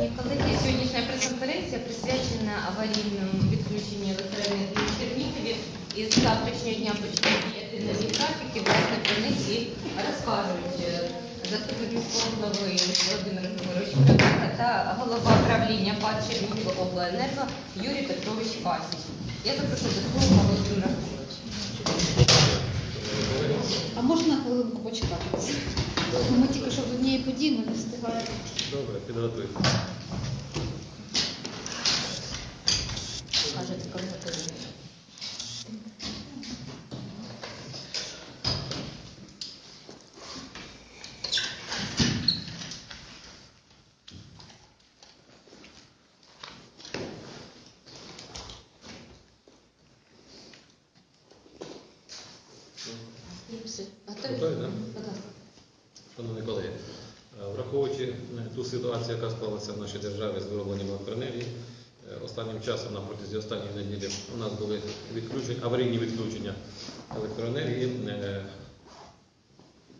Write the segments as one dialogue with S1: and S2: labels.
S1: Шановні колеги, сьогоднішня прес-конференція присвячена аварійному відключенню електроенергії в Чернігові. І з завтрашнього дня почнуть діяти нові графіки. Власне, про них і розкажуть е, заступник міського голови Володимир Григорович та голова правління ПАД Чернігівобленерго Юрій Петрович Касіч. Я запрошую до слова Володимира Григоровича.
S2: А можна хвилинку почекати? Ми тільки що в однієї події ми не встигаємо.
S3: Добре, підготуйте.
S1: Кажете, коли готові. Все. Готові?
S3: Да? Шановні колеги, е, враховуючи е, ту ситуацію, яка склалася в нашій державі з виробленням електроенергії, е, останнім часом на протязі останньої неділі у нас були відключення, аварійні відключення електроенергії.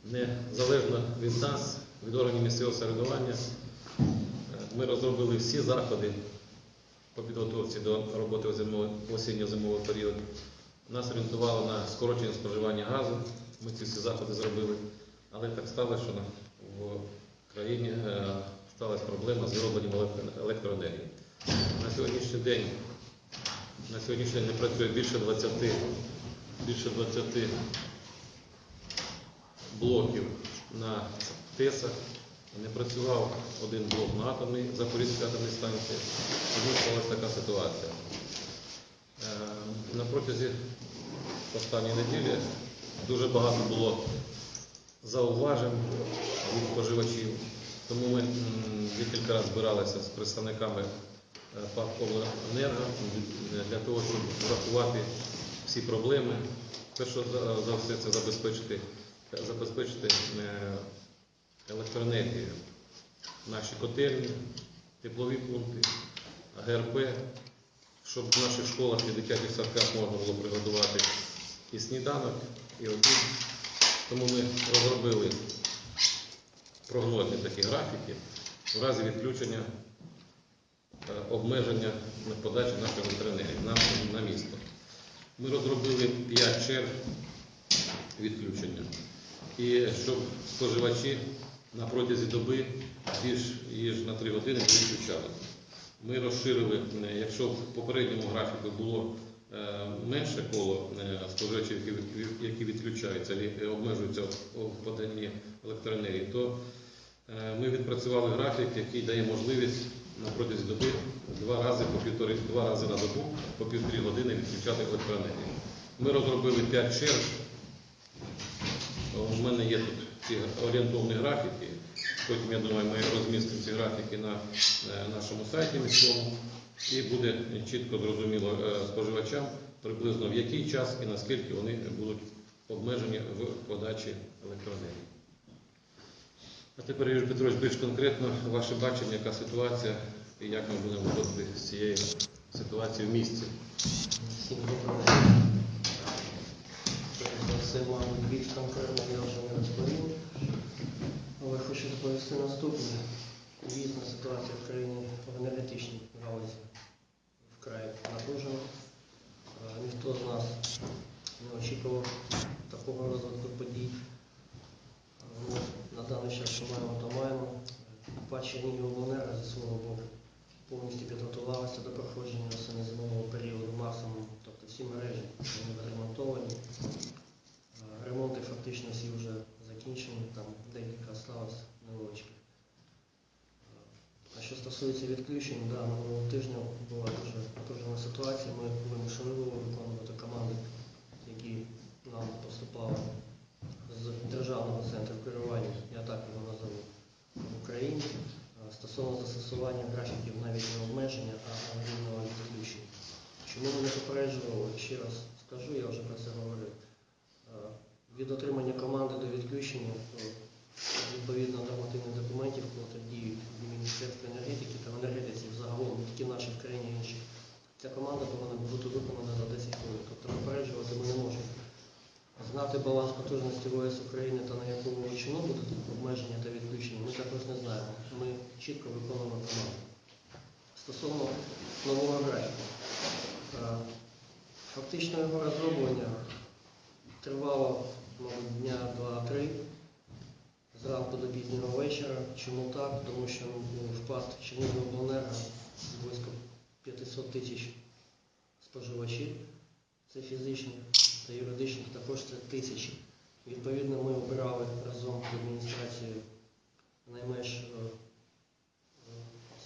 S3: Незалежно від нас, від органів місцевого самоврядування, е, ми розробили всі заходи по підготовці до роботи у осінньо-зимовий період. Нас орієнтувало на скорочення споживання газу. Ми ці всі заходи зробили. Але так сталося, що в країні е, сталася проблема з виробленням електроенергії. На сьогоднішній день, на сьогоднішній день не працює більше 20, більше 20 блоків на ТЕСах. Не працював один блок на атомній Запорізькій атомній станції. Тому сталася така ситуація. Е, На протязі останньої неділі дуже багато було зауважень від споживачів. Тому ми декілька разів збиралися з представниками е, ПАК «Обленерго» для того, щоб врахувати всі проблеми. Перше за все це забезпечити, забезпечити е, електроенергію. Наші котельні, теплові пункти, ГРП, щоб в наших школах і дитячих садках можна було приготувати і сніданок, і обід. Тому ми розробили прогнозні такі графіки в разі відключення е, обмеження на подачі нашої електроенергії на, на місто. Ми розробили 5 черг відключення. І щоб споживачі на протязі доби більш ніж на 3 години відключали. Ми розширили, е, якщо в попередньому графіку було менше коло е, споживачів, які відключаються, обмежуються у поданні електроенергії, то е, ми відпрацювали графік, який дає можливість на протязі доби два рази по півтори, два рази на добу по півтори години відключати електроенергію. Ми розробили 5 черг. У мене є тут ці орієнтовні графіки. Потім, я думаю, ми розмістимо ці графіки на е, нашому сайті міському і буде чітко зрозуміло е, споживачам приблизно в який час і наскільки вони будуть обмежені в подачі електроенергії. А тепер, Юрій Петрович, більш конкретно ваше бачення, яка ситуація і як ми будемо виходити з цієї ситуації в місті.
S4: Це вам більш конкретно я вже не розповім. Але хочу доповісти наступне. Дійсно, ситуація в країні в енергетичній галузі вкрай напружена. Е, Ніхто з нас не очікував такого розвитку подій. Е, Ми на даний час, що маємо, то маємо. ПАД Чернігівобленерго зі свого боку повністю підготувалися до проходження осінньо-зимового періоду максимум, тобто всі мережі вони відремонтовані. Е, Ремонти фактично всі вже закінчені, там декілька сталося невеличких. Що стосується відключень, да, минулого тижня була дуже напружена ситуація. Ми вимушені були виконувати команди, які нам поступали з державного центру керування, я так його назову, в Україні. Стосовно застосування графіків навіть не обмеження, а аварійного відключення. Чому ми не попереджували, ще раз скажу, я вже про це говорив. Від отримання команди до відключення відповідно нормативних документів, коли діють в Міністерстві енергетики та в енергетиці загалом, не тільки в нашій країні і інших, ця команда повинна бути виконана за 10 хвилин. Тобто попереджувати ми не можемо. Знати баланс потужності ВС України та на яку величину будуть обмеження та відключення, ми також не знаємо. Ми чітко виконуємо команду. Стосовно нового графіку. Е, Фактично його розроблення тривало, мабуть, дня 2-3 зранку до пізнього вечора. Чому так? Тому що ну, впад Чернігівобленерго близько 500 тисяч споживачів. Це фізичних та юридичних також це тисячі. Відповідно, ми обирали разом з адміністрацією найменш, е, е,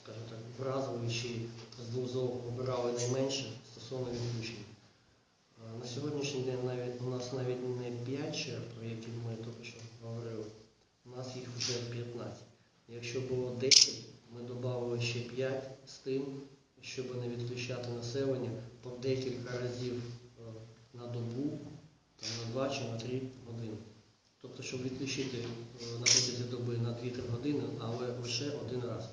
S4: скажімо так, вразливі чи з двох зол обирали найменше стосовно відключення. Е, На сьогоднішній день навіть у нас навіть не 5 черг, про які ми тільки що говорили, у нас їх вже 15. Якщо було 10, ми додали ще 5 з тим, щоб не відключати населення по декілька разів на добу, на 2 чи на 3 години. Тобто, щоб відключити е, на протязі доби на 2-3 години, але лише один раз.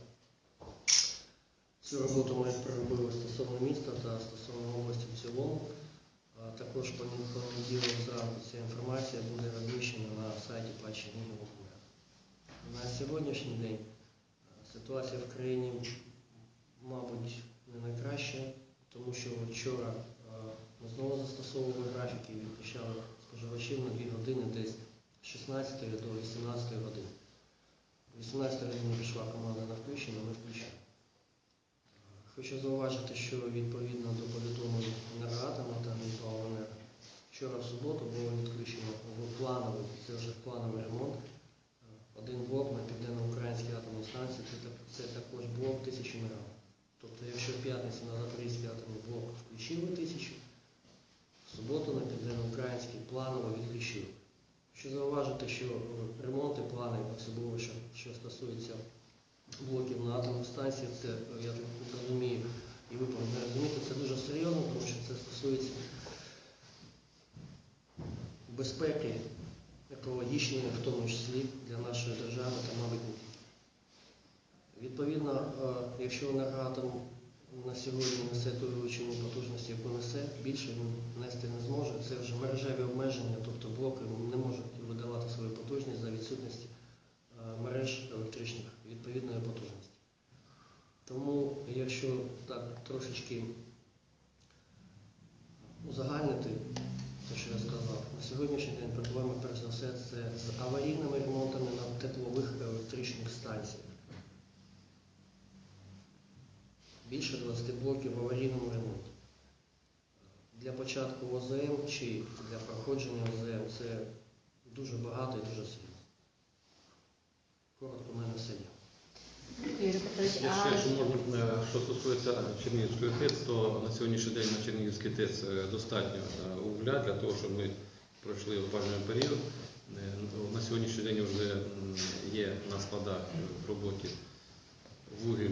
S4: Цю роботу ми проробили стосовно міста та стосовно області в цілому. Також по понеділок зранку ця інформація буде розміщена на сайті ПАЧ Чернігівобленерго. На сьогоднішній день е, ситуація в країні, мабуть, не найкраща, тому що вчора е, ми знову застосовували графіки, відключали споживачів на 2 години десь з 16 до 18 години. О 18 годині пішла команда на включення, ми включаємо. Хочу зауважити, що відповідно до повідомлень енергоатома та Мінпаленерго, вчора в суботу було відключено плановий, це вже плановий ремонт. Один блок на південно-українській атомній станції, це, також блок 1000 МВт. Тобто, якщо в п'ятницю на Запорізький атомний блок включили 1000, в суботу на південно-український планово відключили. Хочу зауважити, що е, ремонти плани, особливо що, що стосується блоків на атомних станціях, це, я так розумію, і ви повинні розуміти, це дуже серйозно, тому що це стосується безпеки екологічної, в тому числі для нашої держави та, мабуть. Відповідно, е, якщо енергоатом на сьогодні несе ту величину потужності, яку несе, більше він нести не зможе. Це вже мережеві обмеження, тобто блоки не можуть видавати свою потужність за відсутності е, мереж електричних відповідної потужності. Тому, якщо так трошечки узагальнити те, що я сказав, на сьогоднішній день проблема перш за все це з аварійними ремонтами на теплових електричних станціях. Більше 20 блоків в аварійному ремонті. Для початку ОЗМ чи для проходження ОЗМ це дуже багато і дуже серйозно. Коротко, в мене все є.
S3: Я ще, якщо можна, що стосується Чернігівської ТЕЦ, то на сьогоднішній день на Чернігівській ТЕЦ е, достатньо е, угля для того, щоб ми пройшли опалювальний період. Е, На сьогоднішній день вже є на складах в роботі вугіль,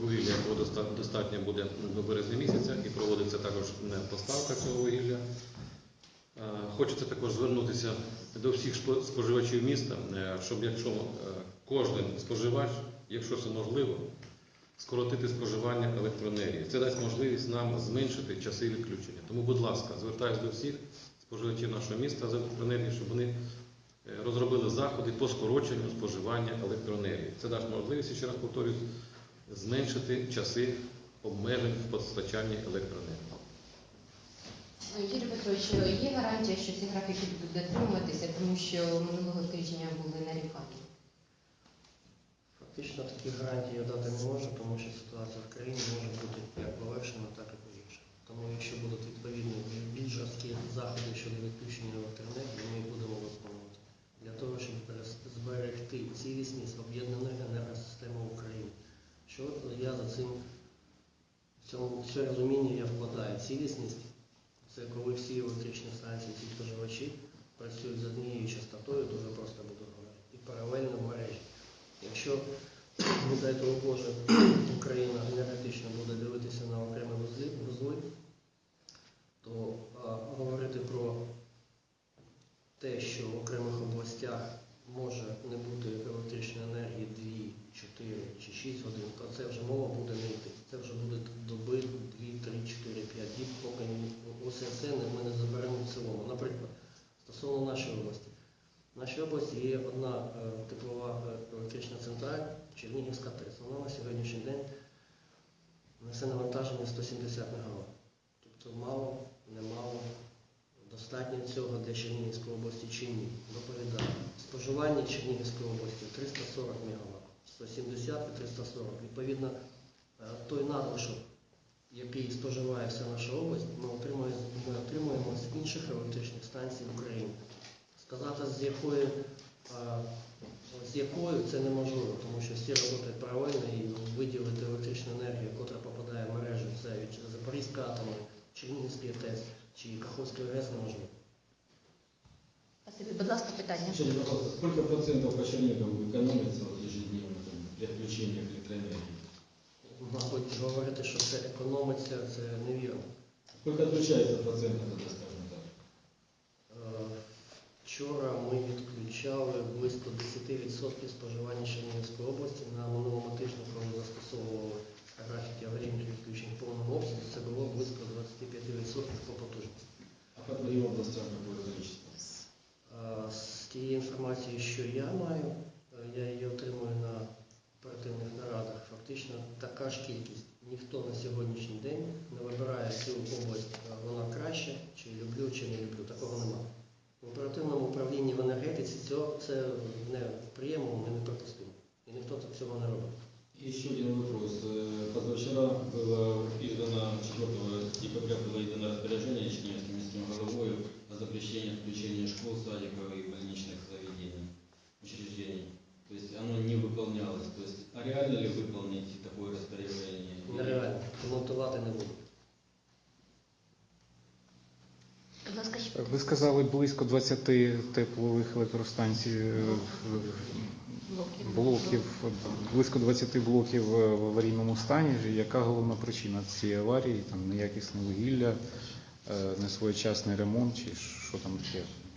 S3: вугілля, якого достатньо буде до березня місяця, і проводиться також поставка цього вугілля. Хочеться також звернутися до всіх споживачів міста, е, щоб якщо е, кожен споживач, якщо це можливо, скоротити споживання електроенергії. Це дасть можливість нам зменшити часи відключення. Тому, будь ласка, звертаюся до всіх споживачів нашого міста з електроенергії, щоб вони розробили заходи по скороченню споживання електроенергії. Це дасть можливість, ще раз повторюю, зменшити часи обмежень в постачанні електроенергії.
S1: Юрій Петрович, є гарантія, що ці графіки будуть дотримуватися, тому що минулого тижня були нарікання.
S4: Фактично таких гарантій я дати не можу, тому що ситуація в країні може бути як полегшена, так і погіршена. Тому якщо будуть відповідні більш жорсткі заходи щодо відключення електроенергії, ми будемо виконувати для того, щоб зберегти цілісність об'єднаної енергосистеми України. Що я за цим в цьому це розуміння я вкладаю. Цілісність це коли всі електричні станції, всі споживачі працюють з однією частотою, дуже просто буду говорити, і паралельно в мережі. Якщо, не дай того Боже, Україна енергетично буде дивитися на окремі вузли, то а, говорити те, що в окремих областях може не бути електричної енергії 2, 4 чи 6 годин, то це вже мова буде не йти. Це вже буде доби 2, 3, 4, 5 діб, поки усе це ми не заберемо в цілому. Наприклад, стосовно нашої області. В нашій області є одна е, теплова е, електрична централь Чернігівська ТЕС. Вона на сьогоднішній день Несе навантаження 170 МВт. Тобто мало, немало, достатньо цього для Чернігівської області чи ні. Доповідаю. Споживання Чернігівської області 340 МВт, 170 і 340. Відповідно, е, той надлишок, який споживає вся наша область, ми отримуємо, ми отримуємо з інших електричних станцій в Україні. Сказати, з якої, е, з якою це неможливо, тому що всі працюють паралельно і виділити електричну енергію, яка попадає в мережу, це від Запорізька атома, Чернігівський ТЕС чи Каховський ГЕС неможливо.
S2: Спасибо. Будь ласка, питання.
S5: Скажите, пожалуйста, сколько процентов по Чернигову экономится вот ежедневно там, при отключении электроэнергии?
S4: Мабуть, говорити, що це економиться, це невірно.
S5: Сколько отключается процентов тогда, скажем так?
S4: Е, Вчора ми відключали близько 10% споживання Чернігівської області. На минулому тижні, коли застосовували графіки аварійних відключень в повному обсязі, це було близько 25% по потужності.
S5: А другим областям какое количество?
S4: Е, З тієї інформації, що я маю, е, я її отримую на оперативних нарадах. Фактично така ж кількість. Ніхто на сьогоднішній день не вибирає цю область, е, вона краще, чи люблю, чи не люблю. Такого немає. В оперативному управлінні в енергетиці цього це не приємно, ми не припустимо. І ніхто цього не робить.
S5: И еще
S6: сказали близько 20 теплових електростанцій, е,
S2: блоків.
S6: близько 20 блоків в аварійному стані. Яка головна причина цієї аварії? Там неякісне вугілля, е, несвоєчасний ремонт чи що там?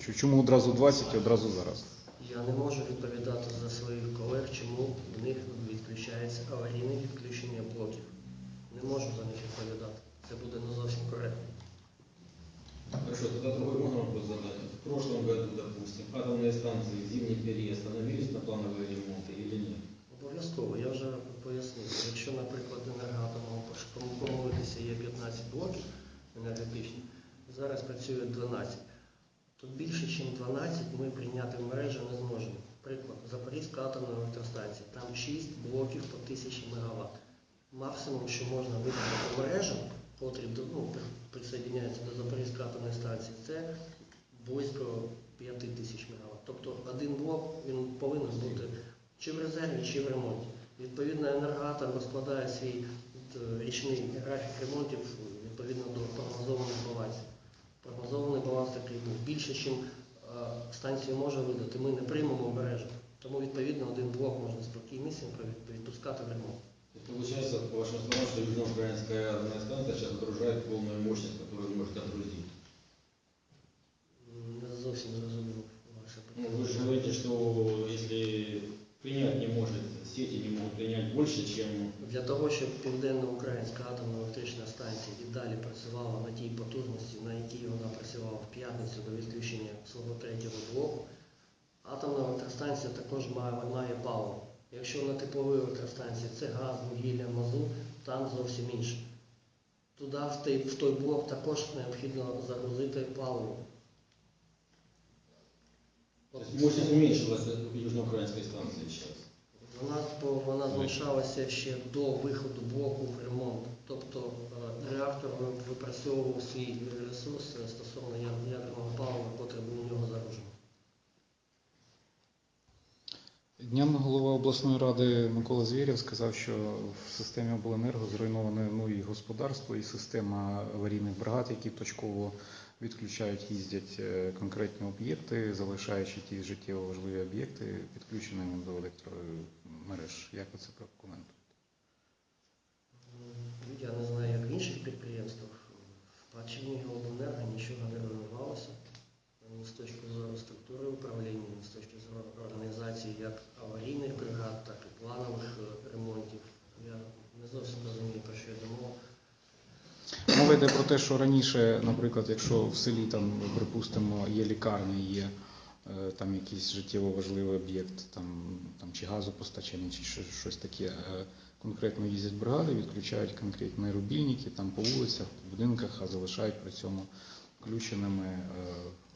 S6: Чу- Чому одразу 20 і одразу зараз?
S4: Я не можу відповідати за своїх колег, чому в них відключається аварійне відключення блоків. Не можу за них відповідати. Це буде не зовсім коректно.
S5: Хорошо, тогда другой можно вопрос задать. В прошлом году, допустим, атомные станции в зимний период становились на плановые ремонты или нет?
S4: Обов'язково, я вже пояснив. Якщо, наприклад, енергоатомом помилитися є 15 блоків енергетичних, зараз працює 12. Тут більше, ніж 12 ми прийняти в мережу не зможемо. Приклад, Запорізька атомна електростанція, там 6 блоків по 1000 МВт. Максимум, що можна видати по мережам, котрі до- ну, при- до Запорізької атомної станції, це близько 5 тисяч МВт. Тобто один блок він повинен бути чи в резерві, чи в ремонті. Відповідно, енергоатом розкладає свій е, річний графік ремонтів відповідно до прогнозованих балансів. Прогнозований баланс такий був. Більше, ніж станція може видати, ми не приймемо в мережу. Тому, відповідно, один блок можна від- відпускати в ремонт.
S5: Получается, по вашим словам, что Южноукраинская атомная станция сейчас отгружает полную мощность, которую может отгрузить.
S4: М, Не зовсім зрозуміло ваше
S5: Ну,
S4: питання.
S5: вы же говорите, что если принять не может, сети не могут принять больше, чем...
S4: Для того, щоб Південно-Українська атомна електрична станція і далі працювала на тій потужності, на якій вона працювала в п'ятницю до відключення свого третього блоку, атомна електростанція також має, має паливо. Якщо на тепловій електростанції це газ, вугілля, мазут, там зовсім інше. Туди, в той, в той блок також необхідно загрузити паливо.
S5: То есть мощность уменьшилась в станции сейчас.
S4: Вона, вона зменшалася ще до виходу блоку в ремонт. Тобто е, реактор випрацьовував свій ресурс е, стосовно ядерного палива, котре був у нього загружено.
S6: Днями голова обласної ради Микола Звєрєв сказав, що в системі обленерго зруйноване ну, і господарство, і система аварійних бригад, які точково відключають, їздять е, конкретні об'єкти, залишаючи ті життєво важливі об'єкти підключеними до електромереж. Як ви це прокоментуєте?
S4: Я не знаю, як в інших підприємствах. В Чернігівобленерго нічого не руйнувалося. З точки зору структури управління, з точки зору організації як аварійних бригад, так і планових е, ремонтів. Я не зовсім розумію, про що йде мова.
S6: Мова йде про те, що раніше, наприклад, якщо в селі там, припустимо, є лікарня, є е, там якийсь життєво важливий об'єкт, там, там чи газопостачання, чи щось таке. е, Конкретно їздять бригади, відключають конкретні рубільники там по вулицях, по будинках, а залишають при цьому включеними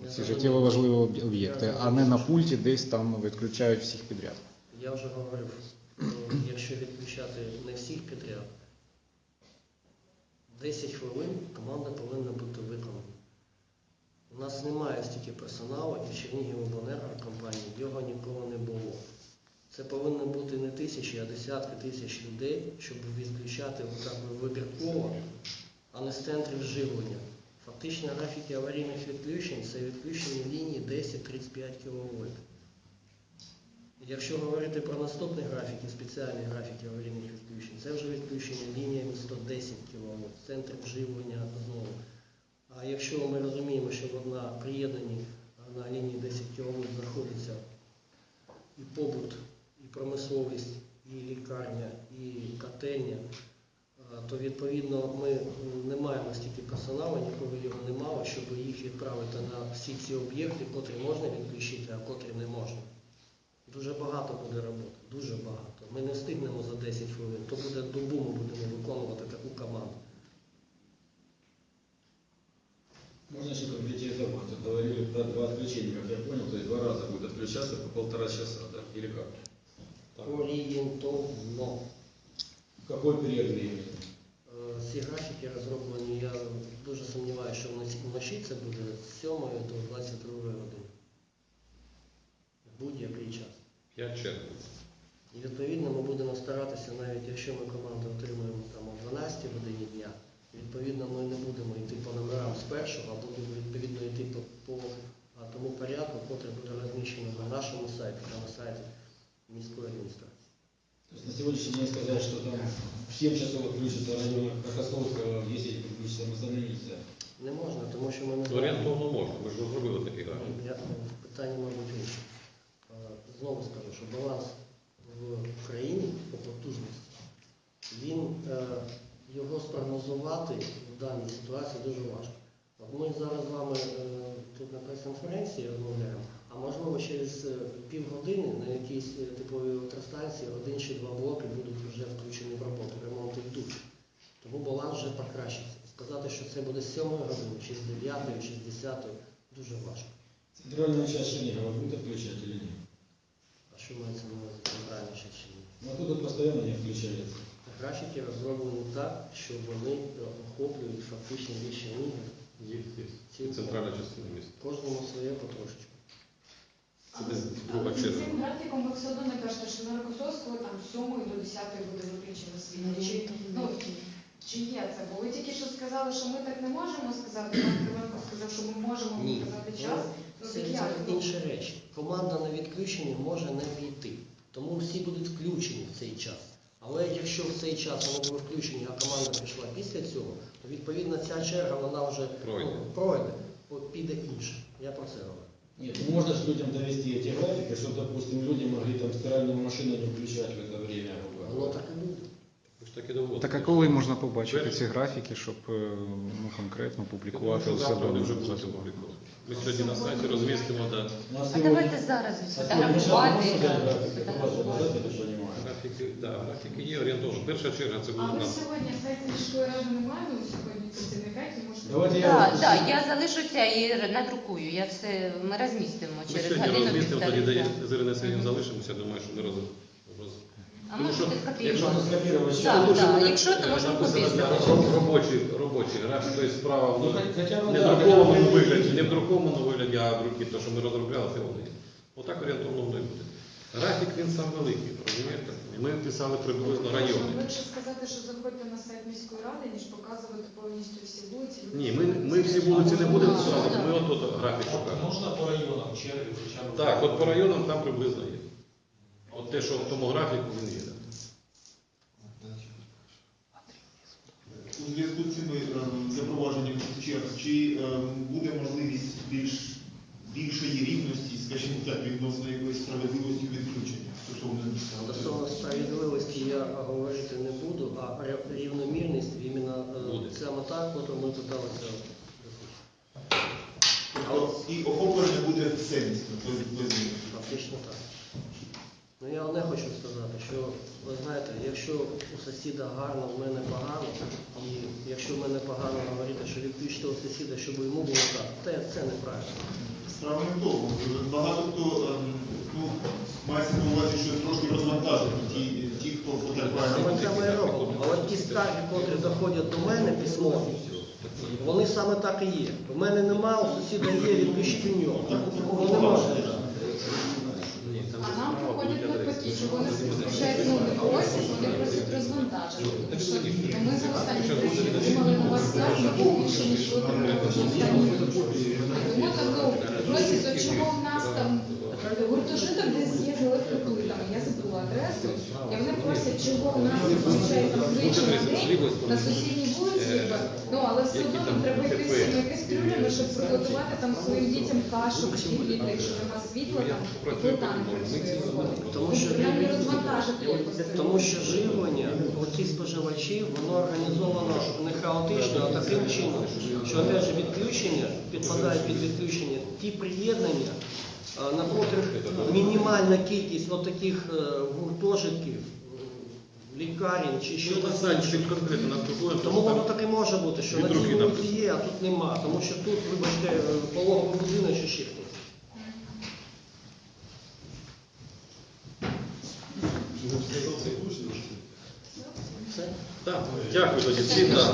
S6: е, ці життєво важливі об'єкти, а не на пульті десь там відключають всіх підряд.
S4: Я вже говорив, е, якщо відключати не всіх підряд, 10 хвилин команда повинна бути виконана. У нас немає стільки персоналу і в Чернігівобленерго компанії його ніколи не було. Це повинно бути не тисячі, а десятки тисяч людей, щоб відключати вибірково, а не з центрів живлення. Фактично графіки аварійних відключень це відключення лінії 10-35 кВт. Якщо говорити про наступні графіки, спеціальні графіки аварійних відключень, це вже відключення лініями 110 кВт, центр вживлення знову. А якщо ми розуміємо, що вона приєднані на лінії 10 кВт знаходиться і побут, і промисловість, і лікарня, і котельня, то відповідно ми не маємо стільки персоналу, ніколи його не мало, щоб їх відправити на всі ці об'єкти, котрі можна відключити, а котрі не можна. Дуже багато буде роботи, дуже багато. Ми не встигнемо за 10 хвилин, то буде добу ми будемо виконувати таку команду.
S5: Можно еще конкретизировать? Вот Говорили про два отключения, как я понял, то есть два раза будет отключаться по полтора часа, да? Или как?
S4: Орієнтовно.
S5: В какой период времени?
S4: Ці графіки розроблені, я дуже сомніваюся, що вночі- це буде з 7 до 22 години. В будь-який час.
S3: 5 червня.
S4: І відповідно ми будемо старатися, навіть якщо ми команду отримуємо там о 12 годині дня, відповідно ми не будемо йти по номерам з першого, а будемо відповідно йти по, по тому порядку, який буде розміщено на нашому сайті та на сайті міської адміністрації.
S5: То есть на сегодняшний день сказать, что там в 7 часов отключится район Кокосовского, в 10 отключится Мазаны нельзя.
S4: Не можна, тому що ми не
S3: Ну. Орієнтовно можна, ми ж розробили такий графік.
S4: Я, питання, мабуть, інше. Е, Знову скажу, що баланс в країні по потужності, він е, його спрогнозувати в даній ситуації дуже важко. От ми зараз з вами е, тут на прес-конференції розмовляємо, можливо через е, півгодини на якійсь е, типовій електростанції один чи два блоки будуть вже включені в роботу, ремонти йдуть. Тому баланс вже покращиться. Сказати, що це буде з 7 години, чи з 9, чи з 10, дуже важко.
S5: Центральная часть Чернигова будет отключать или нет?
S4: А що мається на увазі центральна частина?
S5: Ну, а тут постоянно не включается.
S4: Графіки розроблені так, що вони е, охоплюють фактично більше ніг.
S3: Є, є. Центральна частина міста.
S4: Кожному своє потрошечку.
S3: Це десь друга черга.
S7: Цим графіком ви все одно не кажете, що на Рокосовського там з 7 до 10 буде виключено світло. Чи, ну, чи є це? Бо ви тільки що сказали, що ми так не можемо сказати. Пан Кривенко сказав, що ми можемо
S4: Ні.
S7: показати час. Ну,
S4: Це,
S7: так
S4: це
S7: як? Ну,
S4: інші речі. Команда на відключення може не війти. Тому всі будуть включені в цей час. Але якщо в цей час вони були включені, а команда пішла після цього, то відповідно ця черга вона вже
S3: Пройде.
S4: ну, пройде, от піде інша. Я про це говорю.
S5: Нет, ну можно же людям довести эти графики, чтобы, допустим, люди могли там стиральную машину не включать в это время. грубо
S4: Воно
S5: говоря.
S4: так і буде.
S3: Ми ж так і доводимо.
S6: Так а коли можна побачити
S3: Перше.
S6: ці графіки, щоб е, ну, конкретно
S3: Я думаю,
S6: публікувати
S3: що
S6: у
S3: завтра
S6: себе
S3: вони
S6: на
S3: вже будуть
S6: засобах?
S3: опубліковані. Ми сьогодні на сайті розмістимо да,
S5: Ну, а
S1: А
S5: сегодня-
S1: давайте зараз
S5: а сегодня сейчас
S1: фотографувати.
S5: можно дать
S1: да,
S5: график? Это важно, да, я так понимаю?
S3: графіки. Да, графіки є орієнтовно. Перша черга це
S7: А
S3: буде
S7: ви
S3: на
S7: сьогодні сайт міської ради не маємо сьогодні Працівника, який може
S5: Давайте я
S1: Так, так, я залишуся і надрукую. Я все ми розмістимо
S3: Ми
S1: через
S3: сьогодні
S1: годину
S3: розмістимо, тоді
S1: півтори.
S3: де з Іриною Сергієм залишимося, думаю, що ми роз... роз...
S1: А
S3: Тому що,
S1: може
S3: якщо
S1: потрібно.
S5: Фотографировать
S1: Так,
S3: що
S1: так, якщо, то можемо
S3: написано, роб- робочий, робочий графік, тобто справа в
S5: Ну,
S3: не
S5: да,
S3: друкованому вигляді, не в друкованому вигляді, а в друкі, то, що ми розробляли, це вони. Отак орієнтовно воно і буде. Графік він сам великий, розумієте? Ми писали приблизно райони.
S7: Легше сказати, що заходьте на сайт міської ради, ніж показувати повністю всі вулиці.
S3: Ні, ми, ми всі вулиці не будемо писати, ми от тут графік шукаємо.
S8: Можна по районам черги хоча б?
S3: Так, от по районам там приблизно є. От те, що в тому графіку він є.
S9: У зв'язку з цими е, запровадженням черг, чи е, буде можливість більш більшої рівності, скажімо так, відносно якоїсь справедливості відключення стосовно міста?
S4: Стосовно справедливості я говорити не буду, а рівномірність іменно е, саме так, от ми питалися.
S9: Тобто і охоплення буде все місто без, без.
S4: Фактично так. Ну я одне хочу сказати, що ви знаєте, якщо у сусіда гарно, в мене погано, і якщо в мене погано говорити, що відключити у сусіда, щоб йому було так, це, це неправильно.
S9: Справа не в тому. Багато хто ем, ну, мається на увазі, що трошки розвантажені ті, ті, хто
S4: це ми робимо. Але ті скарги, котрі заходять до мене письмові, вони саме так і є. У мене немає, у сусіда є, відключіть у нього. Такого не може.
S3: Ні, там
S2: А нам приходять навпаки, що вони включають новий просять, вони просять розвантажити. Тому що ми за останні тижні отримали на вас скарги більше, ніж ви отримали за останні тижні. Тому так ну, просять, от чого в нас там гуртожиток десь є я адресу, і вони просять, чого в нас включають там двічі на сусідній вулиці, ну але все одно треба йти з цими кастрюлями, щоб приготувати там своїм дітям кашу чи хліб, якщо нема світла там, і не працює. виходить. Нам не розвантажити.
S4: Тому що живлення оці споживачів, воно організовано не хаотично, а таким чином, що опять же відключення підпадають під відключення ті приєднання, а, на котрих мінімальна кількість от таких е, гуртожитків, лікарень чи
S3: Що
S4: інше.
S3: чим конкретно
S4: Тому воно так і може бути, що на цій вулиці є, а тут нема. Тому що тут, вибачте, е, пологовий чи ще хтось. Все?
S3: Так, дякую тоді всім. да.